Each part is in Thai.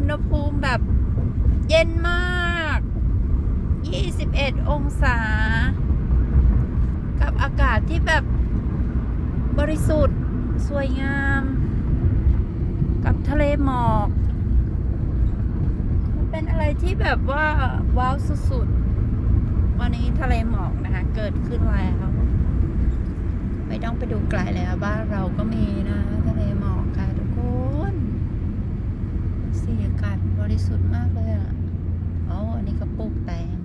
อุณหภูมิแบบเย็นมาก 21 องศา กับอากาศที่แบบบริสุทธิ์สวยงาม กับทะเลหมอกมันเป็นอะไรที่แบบว่า ว้าวสุดๆ วันนี้ทะเลหมอกนะคะ เกิดขึ้นแล้ว ไม่ต้องไปดูไกลแล้วบ้านเราก็มีนะ ทะเลหมอกค่ะทุกคนสีอากาศบ ริสุทธิ์มากเลยอะอ๋ออันนี้ก็ปลูกแตง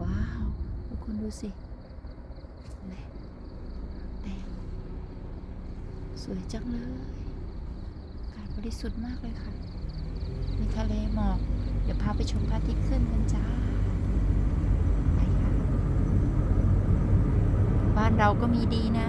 ว้าวทุกคนดูสิแตงสวยจังเลยอากาศบริสุทธิ์มากเลยค่ะ มีทะเลหมอก เดี๋ยวพาไปชมพระอาทิตย์ขึ้นกันจ้าไปค่ะบ้านเราก็มีดีนะ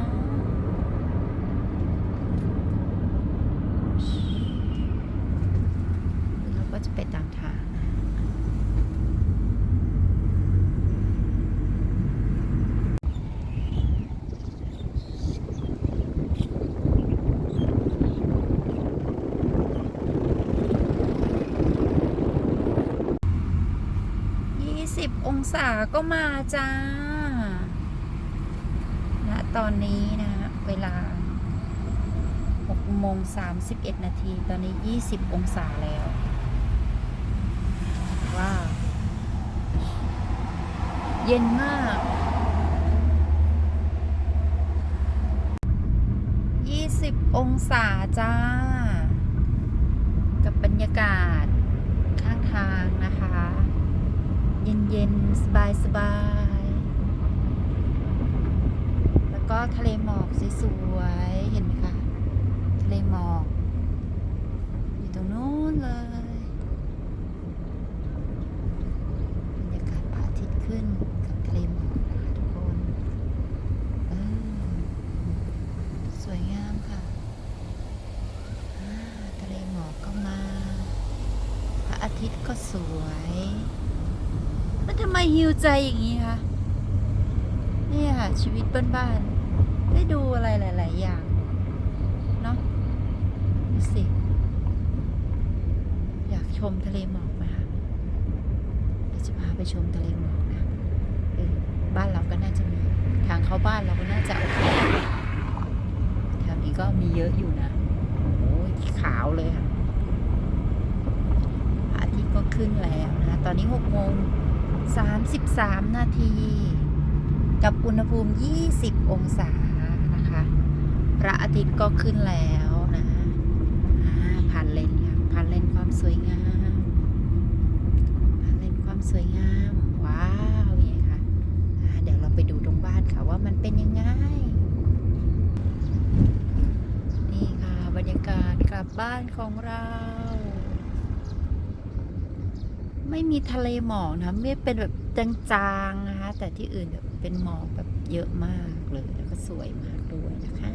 20 องศาก็มาจ้าณนะตอนนี้นะเวลา6โมง31 นาที ตอนนี้ 20 องศาแล้ว ว้าเย็นมาก 20 องศาจ้า ย็นๆสบายแล้วก็ทะเลหมอกสวยๆ เห็นไหมคะ ทะเลหมอก อยู่ตรงนู้นเลยบรรยากาศพระอาทิตย์ขึ้นกับทะเลหมอกนะคะทุกคนเออสวยงามค่ะทะเลหมอกก็มา พระอาทิตย์ก็สวย มันทำไมฮิวใจอย่างนี้คะนี่ค่ะ ชีวิตบ้านๆได้ดูอะไรหลาย ๆ อย่าง เนาะดูสิ อยากชมทะเลหมอกไหมคะเดี๋ยวจะพาไปชมทะเลหมอกนะเออบ้านเราก็น่าจะมี ทางเข้าบ้านเราก็น่าจะโอเคแถวนี้ก็มีเยอะอยู่นะโอ้ยขาวเลยค่ะอาทิตย์ก็ขึ้นแล้วนะ ตอนนี้6โมง 33 นาที กับอุณหภูมิ 20 องศานะคะ พระอาทิตย์ก็ขึ้นแล้วนะผ่านเลนค่ะผ่านเลนความสวยงามผ่านเลนความสวยงาม ว้าวนี่ค่ะเดี๋ยวเราไปดูตรงบ้านค่ะว่ามันเป็นยังไง นี่ค่ะบรรยากาศกลับบ้านของเรา ไม่มีทะเลหมอกนะไม่เป็นแบบจางๆนะคะแต่ที่อื่นแบบเป็นหมอกแบบเยอะมากเลยแล้วก็สวยมากด้วยนะคะ